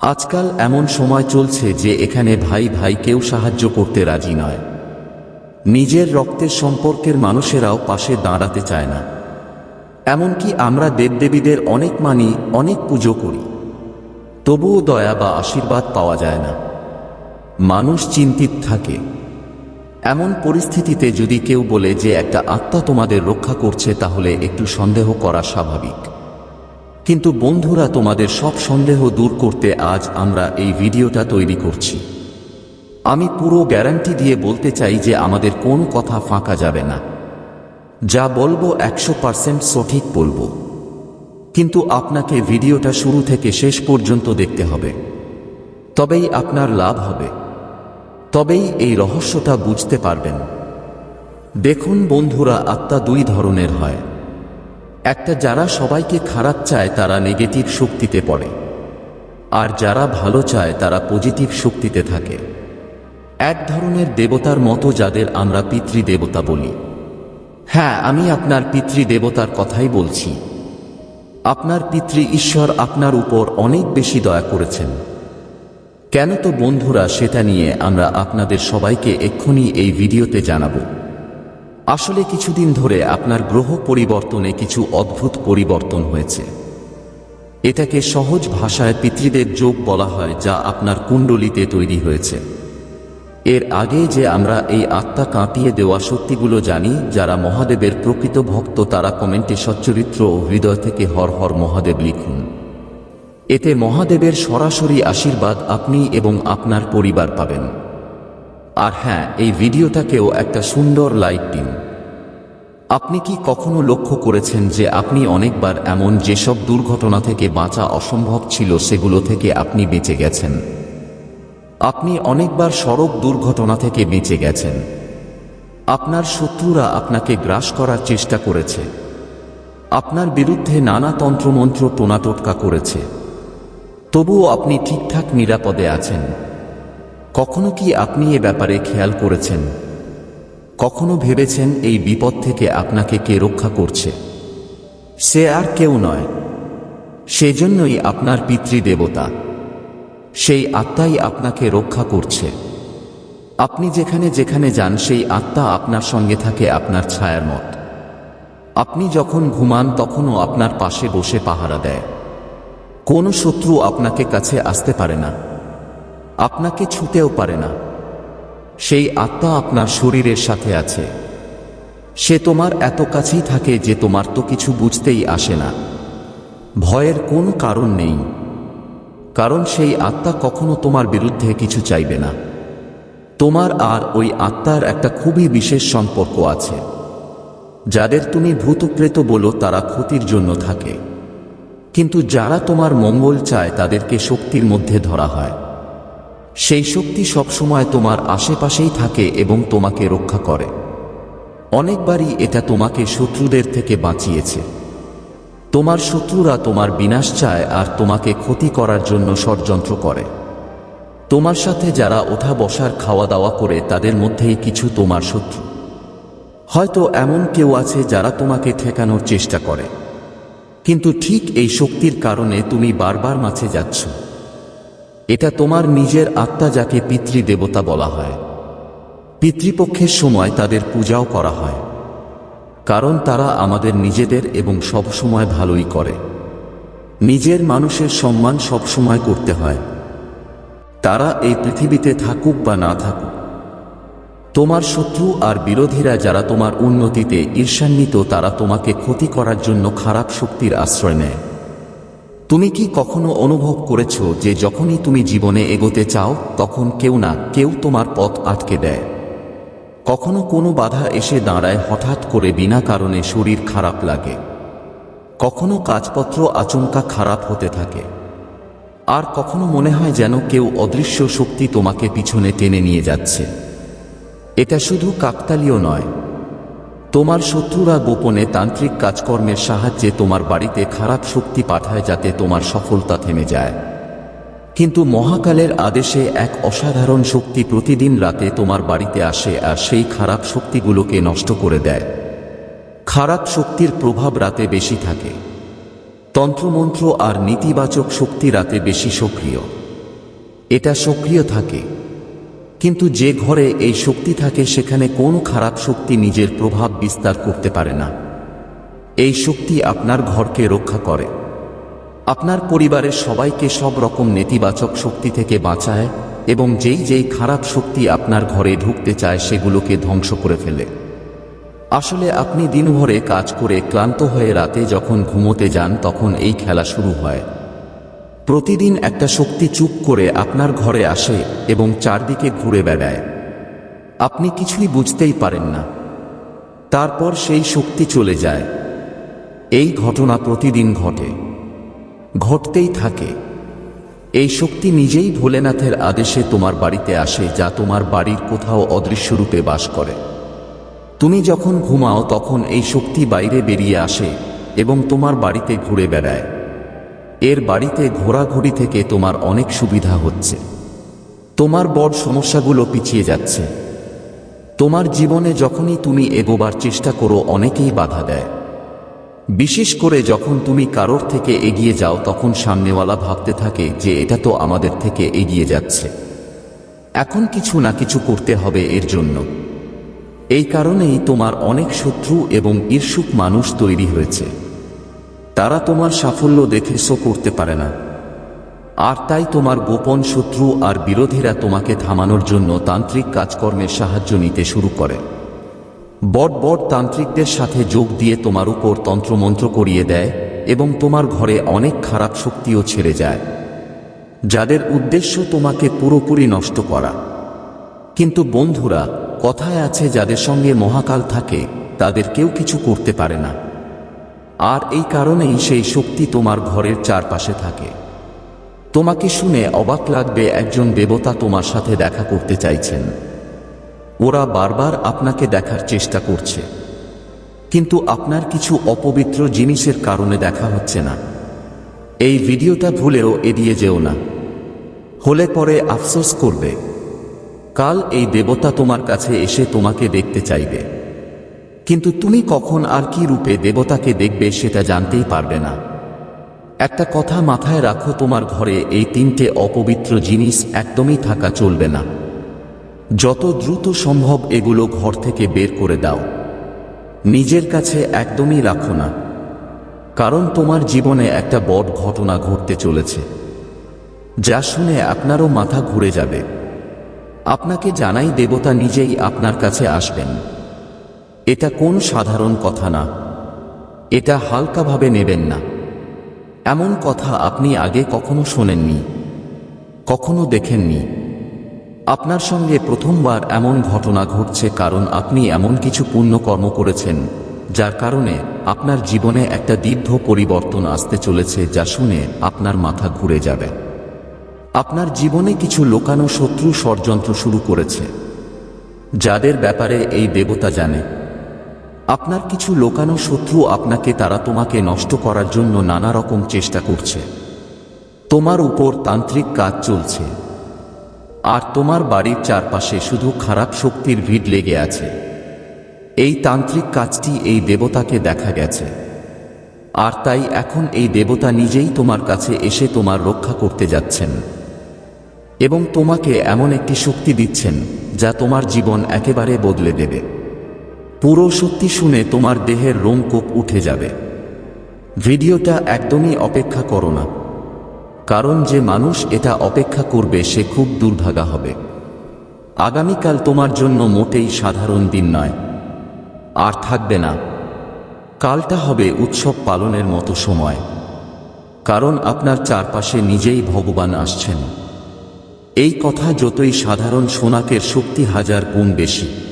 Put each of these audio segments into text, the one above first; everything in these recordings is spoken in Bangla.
আজকাল এমন সময় চলছে যে এখানে ভাই ভাই কেউ সাহায্য করতে রাজি নয়। নিজের রক্তের সম্পর্কের মানুষেরাও পাশে দাঁড়াতে চায় না। এমনকি আমরা দেবদেবীদের অনেক মানি, অনেক পুজো করি। তবুও দয়া বা আশীর্বাদ পাওয়া যায় না। মানুষ চিন্তিত থাকে। এমন পরিস্থিতিতে যদি কেউ বলে যে একটা আত্মা তোমাদের রক্ষা করছে তাহলে একটু সন্দেহ করা স্বাভাবিক। কিন্তু বন্ধুরা, তোমাদের সব সন্দেহ দূর করতে আজ আমরা এই ভিডিওটা তৈরি করছি। আমি পুরো গ্যারান্টি দিয়ে বলতে চাই যে আমাদের কোন কথা ফাঁকা যাবে না। যা বলব একশো পার্সেন্ট সঠিক বলব। কিন্তু আপনাকে ভিডিওটা শুরু থেকে শেষ পর্যন্ত দেখতে হবে। তবেই আপনার লাভ হবে। তবেই এই রহস্যটা বুঝতে পারবেন। দেখুন বন্ধুরা, আত্মা দুই ধরনের হয়। একটা যারা সবাইকে খারাপ চায় তারা নেগেটিভ শক্তিতে পড়ে। আর যারা ভালো চায় তারা পজিটিভ শক্তিতে থাকে। এক ধরনের দেবতার মতো যাদের আমরা পিতৃদেবতা বলি। হ্যাঁ আমি আপনার পিতৃদেবতার কথাই বলছি। আপনার পিতৃ ঈশ্বর আপনার উপর অনেক বেশি দয়া করেছেন। কেন তো বন্ধুরা সেটা নিয়ে আমরা আপনাদের সবাইকে এক্ষুনি এই ভিডিওতে জানাব। আসলে কিছুদিন ধরে আপনার গ্রহ পরিবর্তনে কিছু অদ্ভুত পরিবর্তন হয়েছে। এটাকে সহজ ভাষায় পিতৃদের যোগ বলা হয়, যা আপনার কুণ্ডলিতে তৈরি হয়েছে। এর আগে যে আমরা এই আত্মা কাঁপিয়ে দেওয়া শক্তিগুলো জানি, যারা মহাদেবের প্রকৃত ভক্ত, তারা কমেন্টে সচ্চরিত্র ও হৃদয় থেকে হর হর মহাদেব লিখুন। এতে মহাদেবের সরাসরি আশীর্বাদ আপনি এবং আপনার পরিবার পাবেন। আর হ্যাঁ এই ভিডিওটাকেও একটা সুন্দর লাইক দিন। আপনি কি কখনো লক্ষ্য করেছেন যে আপনি অনেকবার এমন যেসব দুর্ঘটনা থেকে বাঁচা অসম্ভব ছিল সেগুলো থেকে আপনি বেঁচে গেছেন? আপনি অনেকবার সড়ক দুর্ঘটনা থেকে বেঁচে গেছেন। আপনার শত্রুরা আপনাকে গ্রাস করার চেষ্টা করেছে। আপনার বিরুদ্ধে নানা তন্ত্রমন্ত্র টোনাটোটকা করেছে। তবুও আপনি ঠিকঠাক নিরাপদে আছেন। কখনো কি আপনি এ ব্যাপারে খেয়াল করেছেন? কখনো ভেবেছেন এই বিপদ থেকে আপনাকে কে রক্ষা করছে? সে আর কেউ নয়। সেজন্যই আপনার পিতৃদেবতা। সেই আত্মাই আপনাকে রক্ষা করছে। আপনি যেখানে যেখানে যান, সেই আত্মা আপনার সঙ্গে থাকে আপনার ছায়ার মত। আপনি যখন ঘুমান, তখনও আপনার পাশে বসে পাহারা দেয়। কোনো শত্রু আপনাকে কাছে আসতে পারে না। আপনাকে ছুতেও পারে না। সেই আত্মা আপনার শরীরের সাথে আছে। সে তোমার এত কাছেই থাকে যে তোমার তো কিছু বুঝতেই আসে না। ভয়ের কোনো কারণ নেই। কারণ সেই আত্মা কখনো তোমার বিরুদ্ধে কিছু চাইবে না। তোমার আর ওই আত্মার একটা খুবই বিশেষ সম্পর্ক আছে। যাদের তুমি ভূতপ্রেত বলো তারা ক্ষতির জন্য থাকে। কিন্তু যারা তোমার মঙ্গল চায় তাদেরকে শক্তির মধ্যে ধরা হয়। সেই শক্তি সবসময় তোমার আশেপাশেই থাকে এবং তোমাকে রক্ষা করে। অনেকবারই এটা তোমাকে শত্রুদের থেকে বাঁচিয়েছে। তোমার শত্রুরা তোমার বিনাশ চায় আর তোমাকে ক্ষতি করার জন্য ষড়যন্ত্র করে। তোমার সাথে যারা ওঠা বসার খাওয়া দাওয়া করে তাদের মধ্যেই কিছু তোমার শত্রু। হয়তো এমন কেউ আছে যারা তোমাকে ঠেকানোর চেষ্টা করে। কিন্তু ঠিক এই শক্তির কারণে তুমি বারবার মাঝে যাচ্ছ। এটা তোমার নিজের আত্মা যাকে পিতৃদেবতা বলা হয়। পিতৃপক্ষের সময় তাদের পূজাও করা হয়। কারণ তারা আমাদের নিজেদের এবং সবসময় ভালোই করে। নিজের মানুষের সম্মান সবসময় করতে হয়। তারা এই পৃথিবীতে থাকুক বা না থাকুক। তোমার শত্রু আর বিরোধীরা যারা তোমার উন্নতিতে ঈর্ষান্বিত, তারা তোমাকে ক্ষতি করার জন্য খারাপ শক্তির আশ্রয় নেয়। তুমি কি কখনো অনুভব করেছ যে যখনই তুমি জীবনে এগোতে চাও, তখন কেউ না কেউ তোমার পথ আটকে দেয়? কখনো কোনো বাধা এসে দাঁড়ায় হঠাৎ করে বিনা কারণে শরীর খারাপ লাগে। কখনো কাজপত্র আচমকা খারাপ হতে থাকে। আর কখনো মনে হয় যেন কেউ অদৃশ্য শক্তি তোমাকে পিছনে টেনে নিয়ে যাচ্ছে। এটা শুধু কাকতালীয় নয় তোমার শত্রুরা গোপনে তান্ত্রিক কাজকর্মের সাহায্যে তোমার বাড়িতে খারাপ শক্তি পাঠায় যাতে তোমার সফলতা থেমে যায়। কিন্তু মহাকালের আদেশে এক অসাধারণ শক্তি প্রতিদিন রাতে তোমার বাড়িতে আসে আর সেই খারাপ শক্তিগুলোকে নষ্ট করে দেয়। খারাপ শক্তির প্রভাব রাতে বেশি থাকে। তন্ত্রমন্ত্র আর নেতিবাচক শক্তি রাতে বেশি সক্রিয়। এটা সক্রিয় থাকে। কিন্তু যে ঘরে এই শক্তি থাকে, সেখানে কোনো খারাপ শক্তি নিজের প্রভাব বিস্তার করতে পারে না। এই শক্তি আপনার ঘরকে রক্ষা করে। আপনার পরিবারের সবাইকে সব রকম নেতিবাচক শক্তি থেকে বাঁচায় এবং যেই যেই খারাপ শক্তি আপনার ঘরে ঢুকতে চায়, সেগুলোকে ধ্বংস করে ফেলে। আসলে আপনি দিনভরে কাজ করে ক্লান্ত হয়ে রাতে যখন ঘুমোতে যান, তখন এই খেলা শুরু হয়। প্রতিদিন একটা শক্তি চুপ করে আপনার ঘরে আসে এবং চারদিকে ঘুরে বেড়ায়। আপনি কিছুই বুঝতেই পারেন না। তারপর সেই শক্তি চলে যায়। এই ঘটনা প্রতিদিন ঘটে। ঘটতেই থাকে। এই শক্তি নিজেই ভোলেনাথের আদেশে তোমার বাড়িতে আসে যা তোমার বাড়ির কোথাও অদৃশ্য রূপে বাস করে। তুমি যখন ঘুমাও তখন এই শক্তি বাইরে বেরিয়ে আসে এবং তোমার বাড়িতে ঘুরে বেড়ায়। এর বাড়িতে ঘোরাঘুরি থেকে তোমার অনেক সুবিধা হচ্ছে। তোমার বড় সমস্যাগুলো পিছিয়ে যাচ্ছে। তোমার জীবনে যখনই তুমি এগোবার চেষ্টা করো, অনেকেই বাধা দেয়। বিশেষ করে যখন তুমি কারোর থেকে এগিয়ে যাও, তখন সামনেওয়ালা ভাবতে থাকে যে এটা তো আমাদের থেকে এগিয়ে যাচ্ছে। এখন কিছু না কিছু করতে হবে এর জন্য। এই কারণেই তোমার অনেক শত্রু এবং ঈর্ষুক মানুষ তৈরি হয়েছে। তারা তোমার সাফল্য দেখে শো করতে পারে না। আর তাই তোমার গোপন শত্রু আর বিরোধীরা তোমাকে থামানোর জন্য তান্ত্রিক কাজকর্মের সাহায্য নিতে শুরু করে। বট বট তান্ত্রিকদের সাথে যোগ দিয়ে তোমার উপর তন্ত্রমন্ত্র করিয়ে দেয় এবং তোমার ঘরে অনেক খারাপ শক্তিও ছেড়ে যায়, যাদের উদ্দেশ্য তোমাকে পুরোপুরি নষ্ট করা। কিন্তু বন্ধুরা, কথায় আছে যাদের সঙ্গে মহাকাল থাকে, তাদের কেউ কিছু করতে পারে না। আর এই কারণেই সেই শক্তি তোমার ঘরের চারপাশে থাকে। তোমাকে শুনে অবাক লাগবে একজন দেবতা তোমার সাথে দেখা করতে চাইছেন। ওরা বারবার আপনাকে দেখার চেষ্টা করছে। কিন্তু আপনার কিছু অপবিত্র জিনিসের কারণে দেখা হচ্ছে না। এই ভিডিওটা ভুলেও এড়িয়ে যেও না। হলে পরে আফসোস করবে। কাল এই দেবতা তোমার কাছে এসে তোমাকে দেখতে চাইবে। কিন্তু তুমি কখন আর কি রূপে দেবতাকে দেখবে সেটা জানতেই পারবে না। একটা কথা মাথায় রাখো, তোমার ঘরে এই তিনটে অপবিত্র জিনিস একদমই থাকা চলবে না। যত দ্রুত সম্ভব এগুলো ঘর থেকে বের করে দাও। নিজের কাছে একদমই রাখো না। কারণ তোমার জীবনে একটা বড় ঘটনা ঘটতে চলেছে। যা শুনে আপনারও মাথা ঘুরে যাবে। আপনাকে জানাই দেবতা নিজেই আপনার কাছে আসবেন। এটা কোন সাধারণ কথা না। এটা হালকাভাবে নেবেন না। এমন কথা আপনি আগে কখনো শোনেননি, কখনো দেখেননি। আপনার সঙ্গে প্রথমবার এমন ঘটনা ঘটছে কারণ আপনি এমন কিছু পুণ্যকর্ম করেছেন, যার কারণে আপনার জীবনে একটা দীর্ঘ পরিবর্তন আসতে চলেছে যা শুনে আপনার মাথা ঘুরে যাবে। আপনার জীবনে কিছু লোকানো শত্রু ষড়যন্ত্র শুরু করেছে, যাদের ব্যাপারে এই দেবতা জানে। আপনার কিছু লোকানো শত্রু আপনাকে তারা তোমাকে নষ্ট করার জন্য নানা রকম চেষ্টা করছে। তোমার উপর তান্ত্রিক কাজ চলছে। আর তোমার বাড়ির চারপাশে শুধু খারাপ শক্তির ভিড় লেগে আছে। এই তান্ত্রিক কাজটি এই দেবতাকে দেখা গেছে। আর তাই এখন এই দেবতা নিজেই তোমার কাছে এসে তোমার রক্ষা করতে যাচ্ছেন। এবং তোমাকে এমন একটি শক্তি দিচ্ছেন, যা তোমার জীবন একেবারে বদলে দেবে। পুরো সত্যি শুনে তোমার দেহের রোমকূপ উঠে যাবে। ভিডিওটা একদমই অপেক্ষা করো না। কারণ যে মানুষ এটা অপেক্ষা করবে সে খুব দুর্ভাগা হবে। আগামীকাল তোমার জন্য মোটেই সাধারণ দিন নয়। আর থাকবে না। কালটা হবে উৎসব পালনের মতো সময়। কারণ আপনার চারপাশে নিজেই ভগবান আসছেন। এই কথা যতই সাধারণ সোনাকের শক্তি হাজার গুণ বেশি।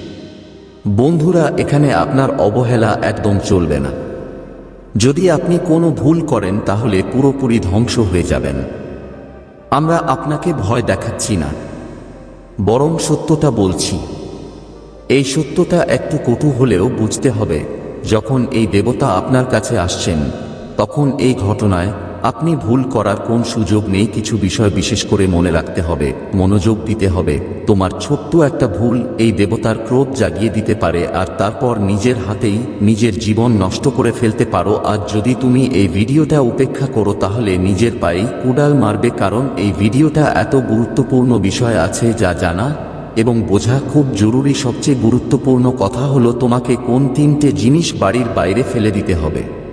বন্ধুরা, এখানে আপনার অবহেলা একদম চলবে না। যদি আপনি কোনো ভুল করেন, তাহলে পুরোপুরি ধ্বংস হয়ে যাবেন। আমরা আপনাকে ভয় দেখাচ্ছি না, বরং সত্যটা বলছি। এই সত্যটা একটু কটু হলেও বুঝতে হবে, যখন এই দেবতা আপনার কাছে আসছেন, তখন এই ঘটনায় আপনি ভুল করার কোন সুযোগ নেই, কিছু বিষয় বিশেষ করে মনে রাখতে হবে, মনোযোগ দিতে হবে। তোমার ছোট্ট একটা ভুল এই দেবতার ক্রোধ জাগিয়ে দিতে পারে, আর তারপর নিজের হাতেই নিজের জীবন নষ্ট করে ফেলতে পারো। আর যদি তুমি এই ভিডিওটা উপেক্ষা করো, তাহলে নিজের পায়েই কুডাল মারবে, কারণ এই ভিডিওটা এত গুরুত্বপূর্ণ বিষয় আছে যা জানা এবং বোঝা খুব জরুরি। সবচেয়ে গুরুত্বপূর্ণ কথা হলো, তোমাকে কোন তিনটে জিনিস বাড়ির বাইরে ফেলে দিতে হবে।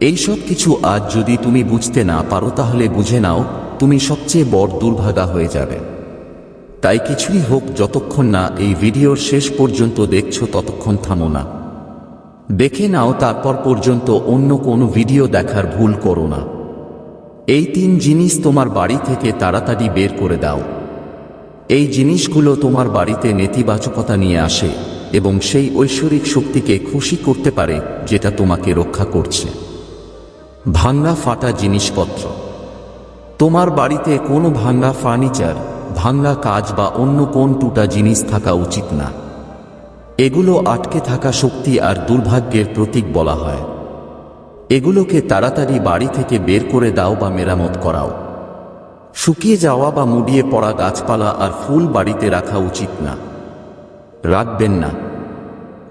এই সব কিছু আজ যদি তুমি বুঝতে না পারো, তাহলে বুঝে নাও, তুমি সবচেয়ে বড় দুর্ভাগা হয়ে যাবে। তাই কিছুই হোক, যতক্ষণ না এই ভিডিওর শেষ পর্যন্ত দেখছ, ততক্ষণ থামো না। দেখে নাও, তারপর পর্যন্ত অন্য কোনো ভিডিও দেখার ভুল করো না। এই তিন জিনিস তোমার বাড়ি থেকে তাড়াতাড়ি বের করে দাও। এই জিনিসগুলো তোমার বাড়িতে নেতিবাচকতা নিয়ে আসে এবং সেই ঐশ্বরিক শক্তিকে খুশি করতে পারে, যেটা তোমাকে রক্ষা করছে। ভাঙ্গা ফাটা জিনিসপত্র। তোমার বাড়িতে কোনো ভাঙ্গা ফার্নিচার, ভাঙ্গা কাজ বা অন্য কোন টুটা জিনিস থাকা উচিত না। এগুলো আটকে থাকা শক্তি আর দুর্ভাগ্যের প্রতীক বলা হয়। এগুলোকে তাড়াতাড়ি বাড়ি থেকে বের করে দাও বা মেরামত করাও। শুকিয়ে যাওয়া বা মুডিয়ে পড়া গাছপালা আর ফুল বাড়িতে রাখা উচিত না। রাখবেন না।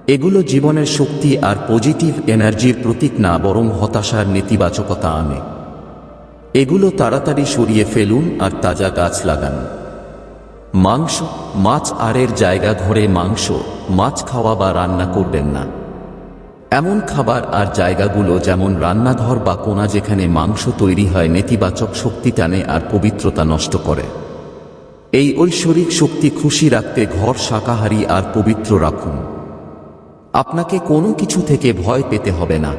এগুলো জীবনের শক্তি আর পজিটিভ এনার্জির প্রতীক না বরং হতাশার নেতিবাচকতা আনে। এগুলো তাড়াতাড়ি সরিয়ে ফেলুন আর তাজা গাছ লাগান। মাংস, মাছ আরের জায়গা ঘরে মাংস, মাছ খাওয়া বা রান্না করবেন না। এমন খাবার আর জায়গাগুলো যেমন রান্নাঘর বা কোনা যেখানে মাংস তৈরি হয় নেতিবাচক শক্তি টানে আর পবিত্রতা নষ্ট করে। এই ঐশ্বরিক শক্তি খুশি রাখতে ঘর শাকাহারী আর পবিত্র রাখুন। আপনাকে কোনো কিছু থেকে ভয় পেতে হবে না।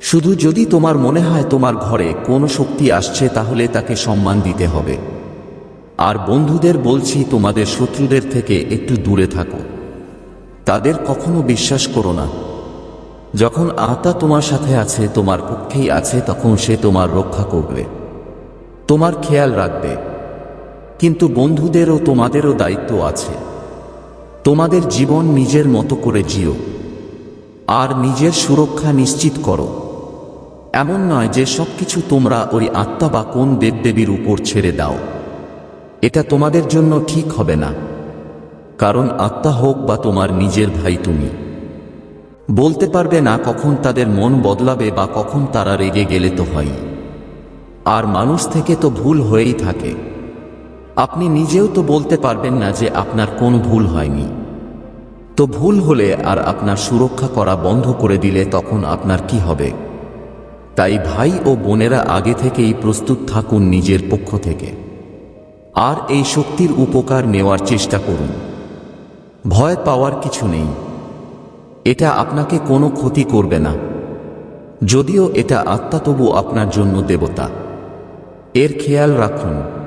শুধু যদি তোমার মনে হয় তোমার ঘরে কোনো শক্তি আসছে তাহলে তাকে সম্মান দিতে হবে। আর বন্ধুদের বলছি তোমাদের শত্রুদের থেকে একটু দূরে থাকো। তাদের কখনো বিশ্বাস করো না। যখন আত্মা তোমার সাথে আছে, তোমার পক্ষেই আছে, তখন সে তোমার রক্ষা করবে। তোমার খেয়াল রাখবে। কিন্তু বন্ধুদেরও তোমাদেরও দায়িত্ব আছে। তোমাদের জীবন নিজের মতো করে জিও। আর নিজের সুরক্ষা নিশ্চিত করো। এমন নয় যে সবকিছু তোমরা ওই আত্মা বা কোন দেবদেবীর উপর ছেড়ে দাও। এটা তোমাদের জন্য ঠিক হবে না। কারণ আত্মা হোক বা তোমার নিজের ভাই তুমি। বলতে পারবে না কখন তাদের মন বদলাবে বা কখন তারা রেগে গেলে তো হয়। আর মানুষ থেকে তো ভুল হয়েই থাকে। আপনি নিজেও তো বলতে পারবেন না যে আপনার কোন ভুল হয়নি। তো ভুল হলে আর আপনার সুরক্ষা করা বন্ধ করে দিলে তখন আপনার কি হবে? তাই ভাই ও বোনেরা আগে থেকেই প্রস্তুত থাকুন নিজের পক্ষ থেকে। আর এই শক্তির উপকার নেওয়ার চেষ্টা করুন। ভয় পাওয়ার কিছু নেই। এটা আপনাকে কোনো ক্ষতি করবে না। যদিও এটা আত্মা তবু আপনার জন্য দেবতা। এর খেয়াল রাখুন।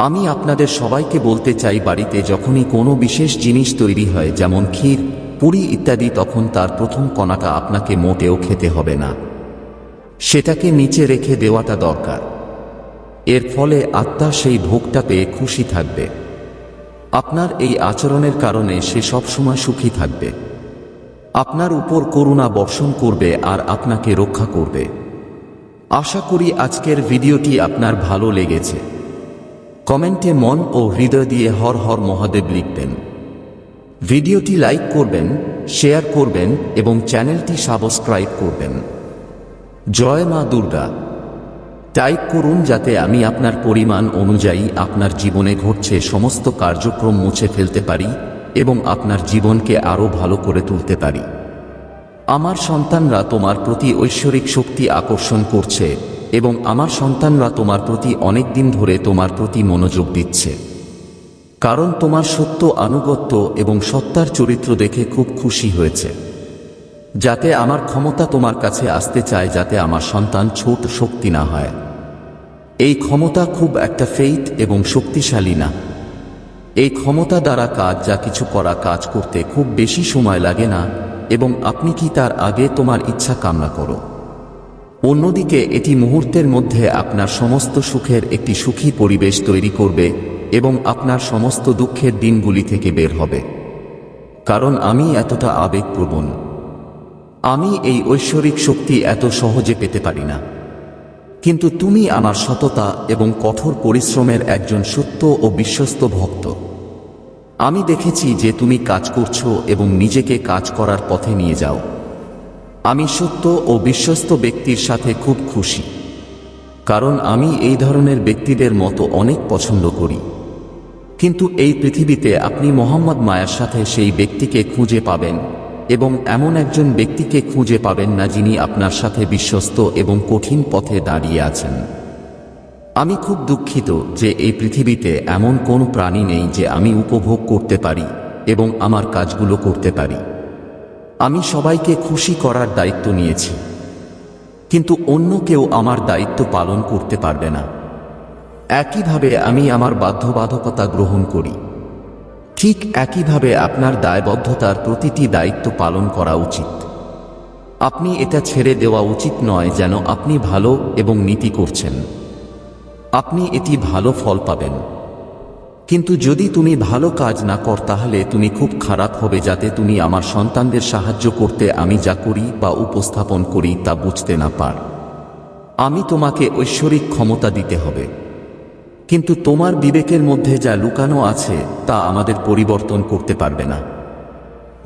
আমি আপনাদের সবাইকে বলতে চাই, বাড়িতে যখনই কোনো বিশেষ জিনিস তৈরি হয়, যেমন ক্ষীর, পুরি ইত্যাদি, তখন তার প্রথম কণাটা আপনাকে মোটেও খেতে হবে না। সেটাকে নিচে রেখে দেওয়াটা দরকার। এর ফলে আত্মা সেই ভোগটা পেয়ে খুশি থাকবে। আপনার এই আচরণের কারণে সে সবসময় সুখী থাকবে। আপনার উপর করুণা বর্ষণ করবে আর আপনাকে রক্ষা করবে। আশা করি আজকের ভিডিওটি আপনার ভালো লেগেছে। কমেন্টে মন ও হৃদয় দিয়ে হর হর মহাদেব লিখবেন। ভিডিওটি লাইক করবেন, শেয়ার করবেন এবং চ্যানেলটি সাবস্ক্রাইব করবেন। জয় মা দুর্গা। টাইপ করুন যাতে আমি আপনার পরিমাণ অনুযায়ী আপনার জীবনে ঘটছে সমস্ত কার্যক্রম মুছে ফেলতে পারি এবং আপনার জীবনকে আরও ভালো করে তুলতে পারি। আমার সন্তানরা তোমার প্রতি ঐশ্বরিক শক্তি আকর্ষণ করছে। এবং আমার সন্তানরা তোমার প্রতি অনেক দিন ধরে তোমার প্রতি মনোযোগ দিচ্ছে। কারণ তোমার সত্য আনুগত্য এবং সত্তার চরিত্র দেখে খুব খুশি হয়েছে। যাতে আমার ক্ষমতা তোমার কাছে আসতে চায়, যাতে আমার সন্তান ছোট শক্তি না হয়। এই ক্ষমতা খুব একটা ফেইথ এবং শক্তিশালী না। এই ক্ষমতা দ্বারা কাজ, যা কিছু করা, কাজ করতে খুব বেশি সময় লাগে না এবং আপনি কি তার আগে তোমার ইচ্ছা কামনা করো? অন্যদিকে, এটি মুহূর্তের মধ্যে আপনার সমস্ত সুখের একটি সুখী পরিবেশ তৈরি করবে এবং আপনার সমস্ত দুঃখের দিনগুলি থেকে বের হবে। কারণ আমি এতটা আবেগপ্রবণ। আমি এই ঐশ্বরিক শক্তি এত সহজে পেতে পারি না। কিন্তু তুমি আমার সততা এবং কঠোর পরিশ্রমের একজন সত্য ও বিশ্বস্ত ভক্ত। আমি দেখেছি যে তুমি কাজ করছ এবং নিজেকে কাজ করার পথে নিয়ে যাও। আমি সত্য ও বিশ্বস্ত ব্যক্তির সাথে খুব খুশি। কারণ আমি এই ধরনের ব্যক্তিদের মতো অনেক পছন্দ করি। কিন্তু এই পৃথিবীতে আপনি মোহাম্মদ মায়ার সাথে সেই ব্যক্তিকে খুঁজে পাবেন এবং এমন একজন ব্যক্তিকে খুঁজে পাবেন না যিনি আপনার সাথে বিশ্বস্ত এবং কঠিন পথে দাঁড়িয়ে আছেন। আমি খুব দুঃখিত যে এই পৃথিবীতে এমন কোনো প্রাণী নেই যে আমি উপভোগ করতে পারি এবং আমার কাজগুলো করতে পারি। আমি সবাইকে খুশি করার দায়িত্ব নিয়েছি। কিন্তু অন্য কেউ আমার দায়িত্ব পালন করতে পারবে না। একইভাবে আমি আমার বাধ্যবাধকতা গ্রহণ করি। ঠিক একইভাবে আপনার দায়বদ্ধতার প্রতিটি দায়িত্ব পালন করা উচিত। আপনি এটা ছেড়ে দেওয়া উচিত নয় যেন আপনি ভালো এবং নীতি করছেন। আপনি এটি ভালো ফল পাবেন। কিন্তু যদি তুমি ভালো কাজ না কর, তাহলে তুমি খুব খারাপ হবে, যাতে তুমি আমার সন্তানদের সাহায্য করতে আমি যা করি বা উপস্থাপন করি তা বুঝতে না পার। আমি তোমাকে ঐশ্বরিক ক্ষমতা দিতে হবে। কিন্তু তোমার বিবেকের মধ্যে যা লুকানো আছে, তা আমাদের পরিবর্তন করতে পারবে না।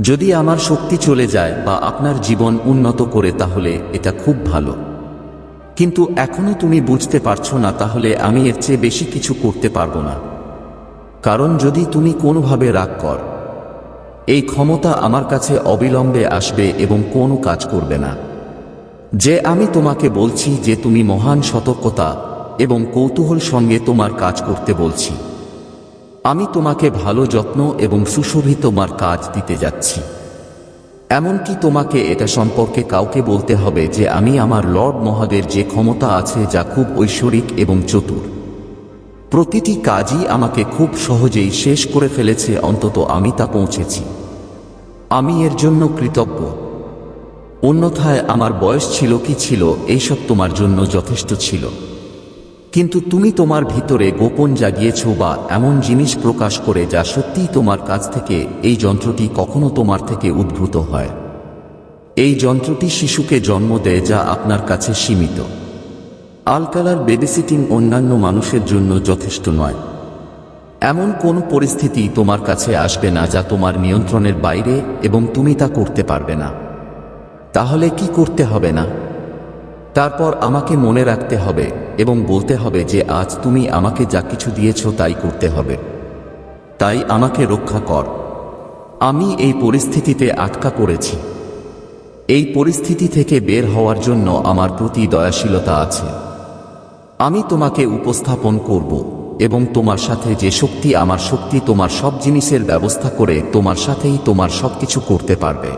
যদি আমার শক্তি চলে যায় বা আপনার জীবন উন্নত করে, তাহলে এটা খুব ভালো। কিন্তু এখনও তুমি বুঝতে পারছ না, তাহলে আমি এর চেয়ে বেশি কিছু করতে পারব না। কারণ যদি তুমি কোনোভাবে রাগ কর, এই ক্ষমতা আমার কাছে অবিলম্বে আসবে এবং কোনো কাজ করবে না। যে আমি তোমাকে বলছি যে তুমি মহান সতর্কতা এবং কৌতূহল সঙ্গে তোমার কাজ করতে বলছি। আমি তোমাকে ভালো যত্ন এবং সুশোভিত তোমার কাজ দিতে যাচ্ছি। এমনকি তোমাকে এটা সম্পর্কে কাউকে বলতে হবে যে আমি আমার লর্ড মহাদের যে ক্ষমতা আছে যা খুব ঐশ্বরিক এবং চতুর। প্রতিটি কাজই আমাকে খুব সহজেই শেষ করে ফেলেছে, অন্তত আমি তা পৌঁছেছি। আমি এর জন্য কৃতজ্ঞ। অন্যথায় আমার বয়স ছিল কি ছিল, এইসব তোমার জন্য যথেষ্ট ছিল। কিন্তু তুমি তোমার ভিতরে গোপন জাগিয়েছ বা এমন জিনিস প্রকাশ করে যা সত্যিই তোমার কাছ থেকে, এই যন্ত্রটি কখনো তোমার থেকে উদ্ভূত হয়। এই যন্ত্রটি শিশুকে জন্ম দেয় যা আপনার কাছে সীমিত। আলকালার বেবিসিটিং অন্যান্য মানুষের জন্য যথেষ্ট নয়। এমন কোন পরিস্থিতি তোমার কাছে আসবে না যা তোমার নিয়ন্ত্রণের বাইরে এবং তুমি তা করতে পারবে না। তাহলে কি করতে হবে না? তারপর আমাকে মনে রাখতে হবে এবং বলতে হবে যে আজ তুমি আমাকে যা কিছু দিয়েছ তাই করতে হবে। তাই আমাকে রক্ষা কর। আমি এই পরিস্থিতিতে আটকা পড়েছি। এই পরিস্থিতি থেকে বের হওয়ার জন্য আমার প্রতি দয়াশীলতা আছে। আমি তোমাকে উপস্থাপন করব, এবং তোমার সাথে যে শক্তি আমার শক্তি, তোমার সব জিনিসের ব্যবস্থা করে তোমার সাথেই তোমার সব কিছু করতে পারবে।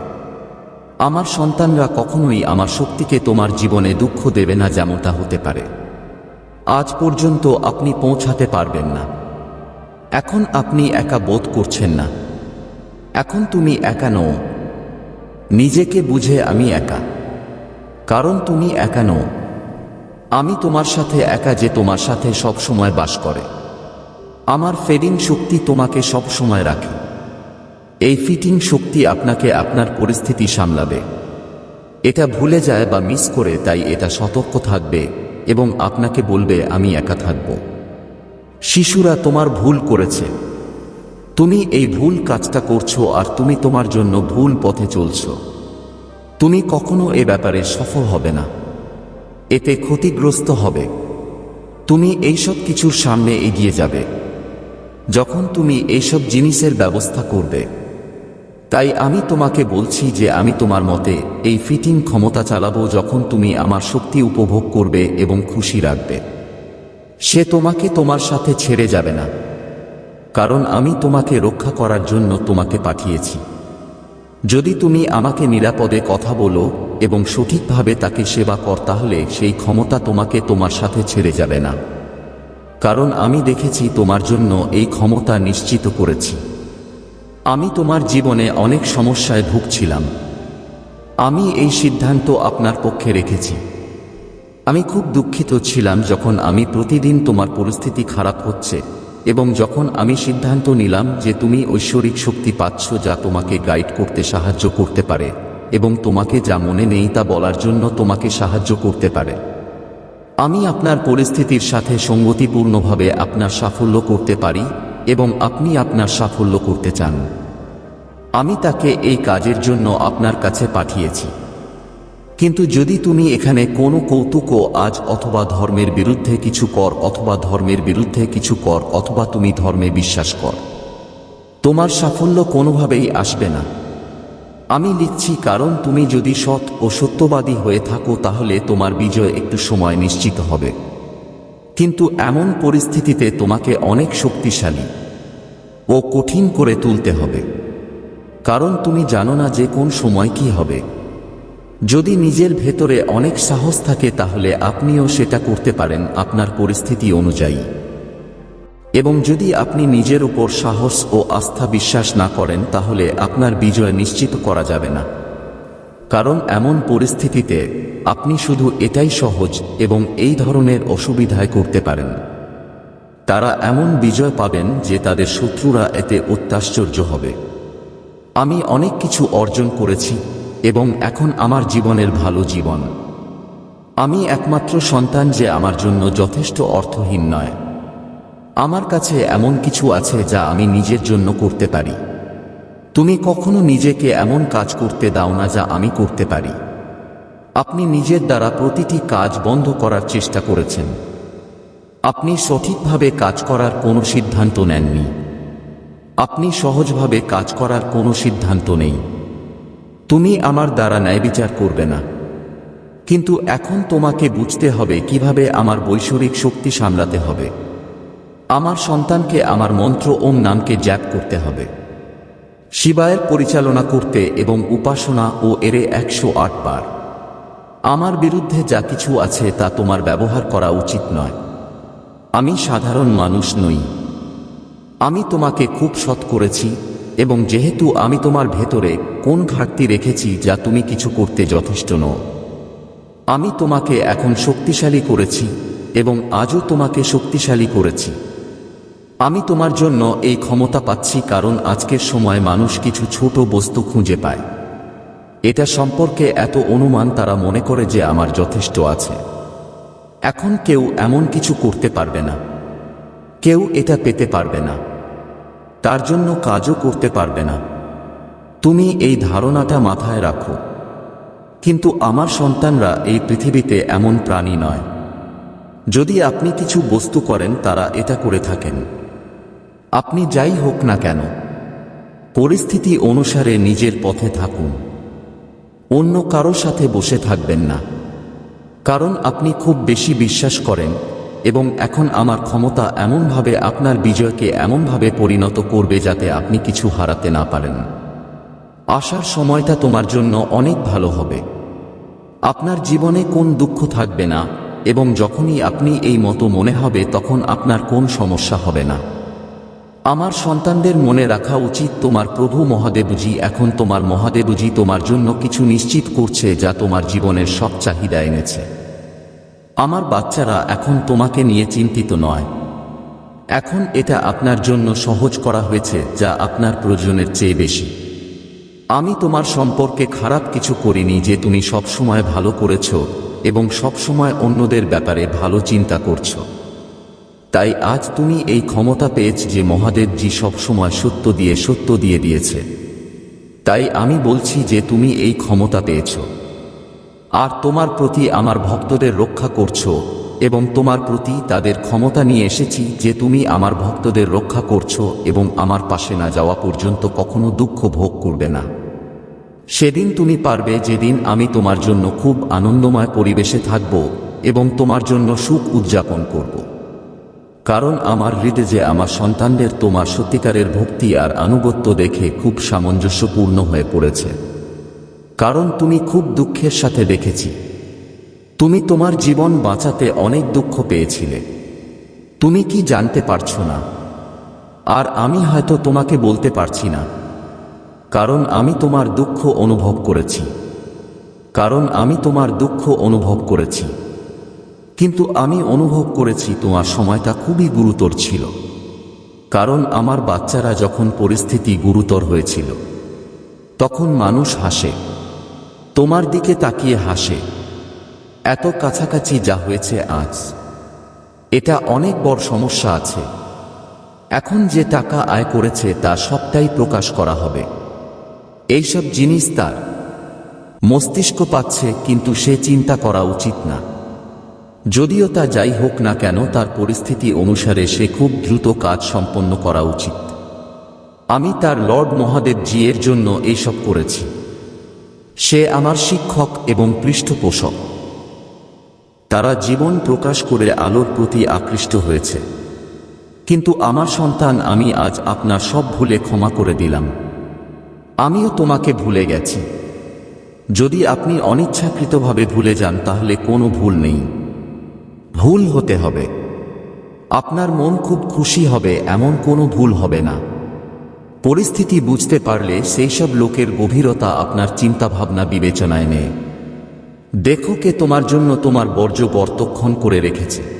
আমার সন্তানরা কখনোই আমার শক্তিকে তোমার জীবনে দুঃখ দেবে না যেমনটা হতে পারে। আজ পর্যন্ত আপনি পৌঁছাতে পারবেন না। এখন আপনি একা বোধ করছেন না। এখন তুমি একা নও। নিজেকে বুঝে আমি একা। কারণ তুমি একা নও। আমি তোমার সাথে একা যে তোমার সাথে সব সময় বাস করে। আমার ফেডিং শক্তি তোমাকে সব সময় রাখে। এই ফিটিং শক্তি আপনাকে আপনার পরিস্থিতি সামলাবে। এটা ভুলে যায় বা মিস করে তাই এটা সতর্ক থাকবে এবং আপনাকে বলবে, আমি একা থাকব। শিশুরা তোমার ভুল করেছে। তুমি এই ভুল কাজটা করছ আর তুমি তোমার জন্য ভুল পথে চলছ। তুমি কখনো এ ব্যাপারে সফল হবে না। এতে ক্ষতিগ্রস্ত হবে। তুমি এইসব কিছুর সামনে এগিয়ে যাবে। যখন তুমি এইসব জিনিসের ব্যবস্থা করবে। তাই আমি তোমাকে বলছি যে আমি তোমার মতে এই ফিটিং ক্ষমতা চালাবো যখন তুমি আমার শক্তি উপভোগ করবে এবং খুশি রাখবে। সে তোমাকে তোমার সাথে ছেড়ে যাবে না। কারণ আমি তোমাকে রক্ষা করার জন্য তোমাকে পাঠিয়েছি। যদি তুমি আমাকে নিরাপদে কথা বলো এবং সঠিকভাবে তাকে সেবা কর, তাহলে সেই ক্ষমতা তোমাকে তোমার সাথে ছেড়ে যাবে না। কারণ আমি দেখেছি তোমার জন্য এই ক্ষমতা নিশ্চিত করেছি। আমি তোমার জীবনে অনেক সমস্যায় ভুগছিলাম। আমি এই সিদ্ধান্ত আপনার পক্ষে রেখেছি। আমি খুব দুঃখিত ছিলাম যখন আমি প্রতিদিন তোমার পরিস্থিতি খারাপ হচ্ছে। এবং যখন আমি সিদ্ধান্ত নিলাম যে তুমি ঐশ্বরিক শক্তি পাচ্ছ যা তোমাকে গাইড করতে সাহায্য করতে পারে এবং তোমাকে যা মনে নেই তা বলার জন্য তোমাকে সাহায্য করতে পারে। আমি আপনার পরিস্থিতির সাথে সঙ্গতিপূর্ণভাবে আপনার সাফল্য করতে পারি এবং আপনি আপনার সাফল্য করতে চান। আমি তাকে এই কাজের জন্য আপনার কাছে পাঠিয়েছি। কিন্তু যদি তুমি এখানে কোনো কৌতুক আজ অথবা ধর্মের বিরুদ্ধে কিছু কর অথবা ধর্মের বিরুদ্ধে কিছু কর অথবা তুমি ধর্মে বিশ্বাস কর, তোমার সাফল্য কোনোভাবেই আসবে না। আমি লিখছি কারণ তুমি যদি সৎ ও সত্যবাদী হয়ে থাকো তাহলে তোমার বিজয় একটু সময় নিশ্চিত হবে। কিন্তু এমন পরিস্থিতিতে তোমাকে অনেক শক্তিশালী ও কঠিন করে তুলতে হবে। কারণ তুমি জানো না যে কোন সময় কি হবে। যদি নিজের ভেতরে অনেক সাহস থাকে তাহলে আপনিও সেটা করতে পারেন আপনার পরিস্থিতি অনুযায়ী। এবং যদি আপনি নিজের উপর সাহস ও আস্থা বিশ্বাস না করেন তাহলে আপনার বিজয় নিশ্চিত করা যাবে না। কারণ এমন পরিস্থিতিতে আপনি শুধু এটাই সহজ এবং এই ধরনের অসুবিধায় করতে পারেন। তারা এমন বিজয় পাবেন যে তাদের শত্রুরা এতে অত্যাশ্চর্য হবে। আমি অনেক কিছু অর্জন করেছি এবং এখন আমার জীবনের ভালো জীবন। আমি একমাত্র সন্তান যে আমার জন্য যথেষ্ট অর্থহীন নয়। আমার কাছে এমন কিছু আছে যা আমি নিজের জন্য করতে পারি। তুমি কখনো নিজেকে এমন কাজ করতে দাও না যা আমি করতে পারি। আপনি নিজের দ্বারা প্রতিটি কাজ বন্ধ করার চেষ্টা করেছেন। আপনি সঠিকভাবে কাজ করার কোনো সিদ্ধান্ত নেননি। আপনি সহজভাবে কাজ করার কোনো সিদ্ধান্ত নেই। তুমি আমার দ্বারা ন্যায় বিচার করবে না। কিন্তু এখন তোমাকে বুঝতে হবে কীভাবে আমার বৈশ্বরিক শক্তি সামলাতে হবে। আমার সন্তানকে আমার মন্ত্র ওম নামকে জ্যাপ করতে হবে। শিবায়ের পরিচালনা করতে এবং উপাসনা ও এরে একশো আট বার। আমার বিরুদ্ধে যা কিছু আছে তা তোমার ব্যবহার করা উচিত নয়। আমি সাধারণ মানুষ নই। আমি তোমাকে খুব সৎ করেছি এবং যেহেতু আমি তোমার ভেতরে কোন ঘাটতি রেখেছি যা তুমি কিছু করতে যথেষ্ট নও, আমি তোমাকে এখন শক্তিশালী করেছি এবং আজও তোমাকে শক্তিশালী করেছি। আমি তোমার জন্য এই ক্ষমতা পাচ্ছি কারণ আজকের সময় মানুষ কিছু ছোট বস্তু খুঁজে পায়। এটা সম্পর্কে এত অনুমান তারা মনে করে যে আমার যথেষ্ট আছে। এখন কেউ এমন কিছু করতে পারবে না। কেউ এটা পেতে পারবে না। তার জন্য কাজও করতে পারবে না। তুমি এই ধারণাটা মাথায় রাখো। কিন্তু আমার সন্তানরা এই পৃথিবীতে এমন প্রাণী নয়। যদি আপনি কিছু বস্তু করেন, তারা এটা করে থাকেন। আপনি যাই হোক না কেন, পরিস্থিতি অনুসারে নিজের পথে থাকুন। অন্য কারও সাথে বসে থাকবেন না। কারণ আপনি খুব বেশি বিশ্বাস করেন এবং এখন আমার ক্ষমতা এমনভাবে আপনার বিজয়কে এমনভাবে পরিণত করবে যাতে আপনি কিছু হারাতে না পারেন। আসার সময়টা তোমার জন্য অনেক ভালো হবে। আপনার জীবনে কোন দুঃখ থাকবে না, এবং যখনই আপনি এই মতো মনে হবে তখন আপনার কোন সমস্যা হবে না। আমার সন্তানদের মনে রাখা উচিত তোমার প্রভু মহাদেবজি এখন তোমার মহাদেবজি তোমার জন্য কিছু নিশ্চিত করছে যা তোমার জীবনের সব চাহিদা এনেছে। আমার বাচ্চারা এখন তোমাকে নিয়ে চিন্তিত নয়। এখন এটা আপনার জন্য সহজ করা হয়েছে, যা আপনার প্রয়োজনের চেয়ে বেশি। আমি তোমার সম্পর্কে খারাপ কিছু করিনি যে তুমি সবসময় ভালো করেছ এবং সবসময় অন্যদের ব্যাপারে ভালো চিন্তা করছ। তাই আজ তুমি এই ক্ষমতা পেয়েছ যে মহাদেবজি সবসময় সত্য দিয়ে সত্য দিয়ে দিয়েছে। তাই আমি বলছি যে তুমি এই ক্ষমতা পেয়েছ। আর তোমার প্রতি আমার ভক্তদের রক্ষা করছ, এবং তোমার প্রতি তাদের ক্ষমতা নিয়ে এসেছি যে তুমি আমার ভক্তদের রক্ষা করছ এবং আমার পাশে না যাওয়া পর্যন্ত কখনো দুঃখ ভোগ করবে না। সেদিন তুমি পারবে যেদিন আমি তোমার জন্য খুব আনন্দময় পরিবেশে থাকব এবং তোমার জন্য সুখ উদযাপন করব। কারণ আমার হৃদয় যে আমার সন্তানদের তোমার সত্যিকারের ভক্তি আর আনুগত্য দেখে খুব সামঞ্জস্যপূর্ণ হয়ে পড়েছে। কারণ তুমি খুব দুঃখের সাথে দেখেছি। তুমি তোমার জীবন বাঁচাতে অনেক দুঃখ পেয়েছিলে। তুমি কি জানতে পারছ না? আর আমি হয়তো তোমাকে বলতে পারছি না। কারণ আমি তোমার দুঃখ অনুভব করেছি। কারণ আমি তোমার দুঃখ অনুভব করেছি। কিন্তু আমি অনুভব করেছি তোমার সময়টা খুবই গুরুতর ছিল। কারণ আমার বাচ্চারা যখন পরিস্থিতি গুরুতর হয়েছিল, তখন মানুষ হাসে। তোমার দিকে তাকিয়ে হাসে। এত কাছাকাছি যা হয়েছে আজ। এটা অনেক বড় সমস্যা আছে। এখন যে টাকা আয় করেছে তা সবটাই প্রকাশ করা হবে। এইসব জিনিস তার। মস্তিষ্ক পাচ্ছে, কিন্তু সে চিন্তা করা উচিত না। যদিও তা যাই হোক না কেন, তার পরিস্থিতি অনুসারে সে খুব দ্রুত কাজ সম্পন্ন করা উচিত। আমি তার লর্ড মহাদেব জি এর জন্য এইসব করেছি। সে আমার শিক্ষক এবং পৃষ্ঠপোষক। তারা জীবন প্রকাশ করে আলোর প্রতি আকৃষ্ট হয়েছে। কিন্তু আমার সন্তান, আমি আজ আপনার সব ভুলে ক্ষমা করে দিলাম। আমিও তোমাকে ভুলে গেছি। যদি আপনি অনিচ্ছাকৃতভাবে ভুলে যান, তাহলে কোনো ভুল নেই। ভুল হতে হবে। আপনার মন খুব খুশি হবে, এমন কোনো ভুল হবে না। পরিস্থিতি বুঝতে পারলে সেই সব লোকের গভীরতা আপনার চিন্তাভাবনা বিবেচনায় নেয়। দেখো কে তোমার জন্য তোমার বর্জ্য বর্তক্ষণ করে রেখেছে।